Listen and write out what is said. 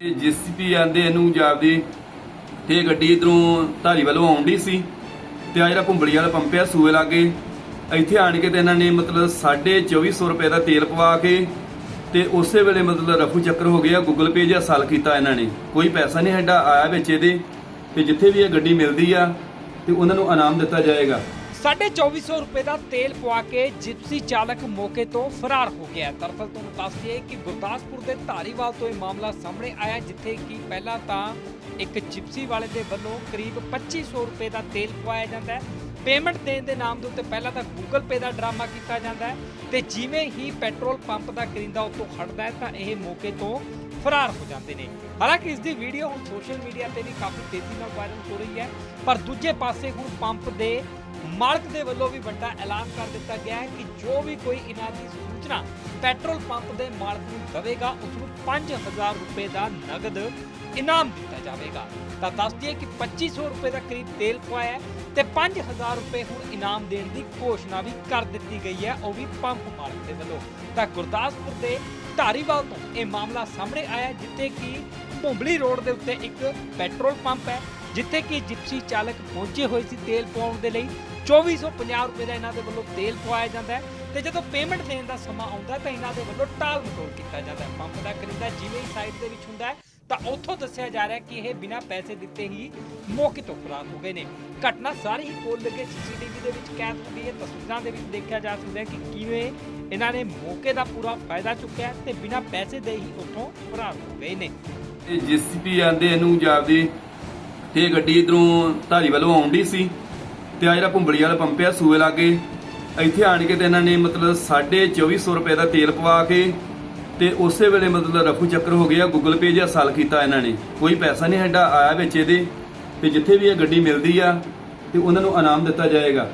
ਇਹ ਜੀਸੀਪੀ ਆਂਦੇ ਇਹਨੂੰ ਜਾਪਦੀ ਤੇ ਇਹ ਗੱਡੀ ਇਧਰੋਂ ਧਾਰੀ ਵੱਲੋਂ ਆਉਂਦੀ ਸੀ ਤੇ ਆ ਜਿਹੜਾ ਭੁੰਬੜੀ ਵਾਲਾ ਪੰਪ ਆ ਸੂਏ ਲਾਗੇ, ਇੱਥੇ ਆਣ ਕੇ ਤੇ ਇਹਨਾਂ ਨੇ ਮਤਲਬ 2450 ਰੁਪਏ ਦਾ ਤੇਲ ਪਵਾ ਕੇ ਤੇ ਉਸੇ ਵੇਲੇ ਮਤਲਬ ਰਫੂ ਚੱਕਰ ਹੋ ਗਿਆ ਗੂਗਲ ਪੇ ਜਾਂ ਸਾਲ ਕੀਤਾ ਇਹਨਾਂ ਨੇ। ਕੋਈ ਪੈਸਾ ਨਹੀਂ ਸਾਡਾ ਆਇਆ ਵਿੱਚ ਇਹਦੇ ਤੇ ਜਿੱਥੇ ਵੀ ਇਹ ਗੱਡੀ ਮਿਲਦੀ ਆ ਤੇ ਉਹਨਾਂ ਨੂੰ ਇਨਾਮ ਦਿੱਤਾ ਜਾਏਗਾ। ਸਾਢੇ 2400 ਰੁਪਏ ਦਾ ਤੇਲ ਪਵਾ ਕੇ ਜਿਪਸੀ ਚਾਲਕ ਮੌਕੇ ਤੋਂ ਫਰਾਰ ਹੋ ਗਿਆ ਦਰਅਸਲ ਤੁਹਾਨੂੰ ਦੱਸ ਦਈਏ ਕਿ ਗੁਰਦਾਸਪੁਰ ਦੇ ਧਾਰੀਵਾਲ ਤੋਂ ਇਹ ਮਾਮਲਾ ਸਾਹਮਣੇ ਆਇਆ, ਜਿੱਥੇ ਕਿ ਪਹਿਲਾਂ ਤਾਂ ਇੱਕ ਜਿਪਸੀ ਵਾਲੇ ਦੇ ਵੱਲੋਂ ਕਰੀਬ 2500 ਰੁਪਏ ਦਾ ਤੇਲ ਪਵਾਇਆ ਜਾਂਦਾ ਹੈ। ਪੇਮੈਂਟ ਦੇਣ ਦੇ ਨਾਮ ਦੇ ਉੱਤੇ ਪਹਿਲਾਂ ਤਾਂ ਗੂਗਲ ਪੇ ਦਾ ਡਰਾਮਾ ਕੀਤਾ ਜਾਂਦਾ ਹੈ ਤੇ ਜਿਵੇਂ ਹੀ ਪੈਟਰੋਲ ਪੰਪ ਦਾ ਕਰਿੰਦਾ ਉਤੋਂ ਹਟਦਾ ਹੈ ਤਾਂ ਇਹ ਮੌਕੇ ਤੋਂ ਫਰਾਰ ਹੋ ਜਾਂਦੇ ਨੇ। ਹਾਲਾਂਕਿ ਇਸ ਦੀ ਵੀਡੀਓ ਹੁਣ ਸੋਸ਼ਲ ਮੀਡੀਆ ਤੇ ਵੀ ਕਾਫੀ ਤੇਜ਼ੀ ਨਾਲ ਵਾਇਰਲ ਹੋ ਰਹੀ ਹੈ, ਪਰ ਦੂਜੇ ਪਾਸੇ ਹੁਣ ਪੰਪ ਦੇ ਮਾਲਕ ਦੇ ਵੱਲੋਂ ਵੀ ਵੱਡਾ ਐਲਾਨ ਕਰ ਦਿੱਤਾ ਗਿਆ ਹੈ ਕਿ ਜੋ ਵੀ ਕੋਈ ਇਹਨਾਂ ਦੀ ਸੂਚਨਾ ਪੈਟਰੋਲ ਪੰਪ ਦੇ ਮਾਲਕ ਨੂੰ ਦੇਵੇਗਾ ਉਸ ਨੂੰ 5000 ਰੁਪਏ ਦਾ ਨਗਦ ਇਨਾਮ ਦਿੱਤਾ ਜਾਵੇਗਾ। ਤਾਂ ਦੱਸ ਦਈਏ ਕਿ 2500 ਰੁਪਏ ਦਾ ਕਰੀਬ ਤੇਲ ਪਵਾਇਆ ਹੈ ਤੇ 5000 ਰੁਪਏ ਹੁਣ ਇਨਾਮ ਦੇਣ ਦੀ ਘੋਸ਼ਣਾ ਵੀ ਕਰ ਦਿੱਤੀ ਗਈ ਹੈ ਉਹ ਵੀ ਪੰਪ ਮਾਲਕ ਦੇ ਵੱਲੋਂ। ਤਾਂ ਗੁਰਦਾਸਪੁਰ ਦੇ ਧਾਰੀਵਾਲ ਤੋਂ ਇਹ ਮਾਮਲਾ ਸਾਹਮਣੇ ਆਇਆ ਹੈ, ਜਿੱਥੇ ਕਿ ਭੁੰਬਲੀ ਰੋਡ ਦੇ ਉੱਤੇ ਇੱਕ ਪੈਟਰੋਲ ਪੰਪ ਹੈ। ਜਿੱਥੇ ਕਿ ਜਿਪਸੀ ਚਾਲਕ ਪਹੁੰਚੇ ਹੋਏ ਸੀ ਤੇਲ ਪਾਉਣ ਦੇ ਲਈ। 2450 ਰੁਪਏ ਦਾ ਇਹਨਾਂ ਦੇ ਵੱਲੋਂ ਤੇਲ ਪਵਾਇਆ ਜਾਂਦਾ ਹੈ ਤੇ ਜਦੋਂ ਪੇਮੈਂਟ ਦੇਣ ਦਾ ਸਮਾਂ ਆਉਂਦਾ ਤਾਂ ਇਹਨਾਂ ਦੇ ਵੱਲੋਂ ਟਾਲ ਮਟੋਲ ਕੀਤਾ ਜਾਂਦਾ ਹੈ। ਪੰਪ ਦਾ ਕਰਿੰਦਾ ਜਿਵੇਂ ਹੀ ਸਾਈਡ ਦੇ ਵਿੱਚ ਹੁੰਦਾ ਹੈ ਤਾਂ ਉੱਥੋਂ ਦੱਸਿਆ ਜਾ ਰਿਹਾ ਕਿ ਇਹ ਬਿਨਾਂ ਪੈਸੇ ਦਿੱਤੇ ਹੀ ਮੌਕੇ ਤੋਂ ਫਰਾਰ ਹੋ ਗਏ ਨੇ। ਘਟਨਾ ਸਾਰੀ ਹੀ ਕੋਲ ਲੱਗੇ। ਸੀਸੀਟੀਵੀ ਦੇ ਵਿੱਚ ਕੈਦ ਹੋ ਗਈ ਹੈ। ਤਸਵੀਰਾਂ ਦੇ ਵਿੱਚ ਦੇਖਿਆ ਜਾ ਸਕਦਾ ਹੈ ਕਿ ਕਿਵੇਂ ਇਹਨਾਂ ਨੇ ਮੌਕੇ ਦਾ ਪੂਰਾ ਫਾਇਦਾ ਚੁੱਕਿਆ ਤੇ ਬਿਨਾਂ ਪੈਸੇ ਦੇ ਹੀ ਉੱਥੋਂ ਫਰਾਰ ਹੋ ਗਏ ਨੇ। ਇਹ ਜੀਸੀਪੀ ਆਂਦੇ ਇਹਨੂੰ ਜਾਪਦੀ ਇਹ ਗੱਡੀ ਇਧਰੋਂ ਧਾਰੀ ਵੱਲੋਂ ਆਉਂਦੀ ਸੀ ਤੇ ਆ ਜਿਹੜਾ ਭੁੰਬੜੀ ਵਾਲਾ ਪੰਪ ਆ ਸੂਏ ਲਾਗੇ, ਇੱਥੇ ਆਣ ਕੇ ਤੇ ਇਹਨਾਂ ਨੇ ਮਤਲਬ 2450 ਰੁਪਏ ਦਾ ਤੇਲ ਪਵਾ ਕੇ ਤੇ ਉਸੇ ਵੇਲੇ ਮਤਲਬ ਰਫੂ ਚੱਕਰ ਹੋ ਗਿਆ ਗੂਗਲ ਪੇ ਜਾਂ ਸਾਲ ਕੀਤਾ ਇਹਨਾਂ ਨੇ। ਕੋਈ ਪੈਸਾ ਨਹੀਂ ਸਾਡਾ ਆਇਆ ਵਿੱਚ ਇਹਦੇ ਤੇ ਜਿੱਥੇ ਵੀ ਇਹ ਗੱਡੀ ਮਿਲਦੀ ਆ ਤੇ ਉਹਨਾਂ ਨੂੰ ਇਨਾਮ ਦਿੱਤਾ ਜਾਏਗਾ।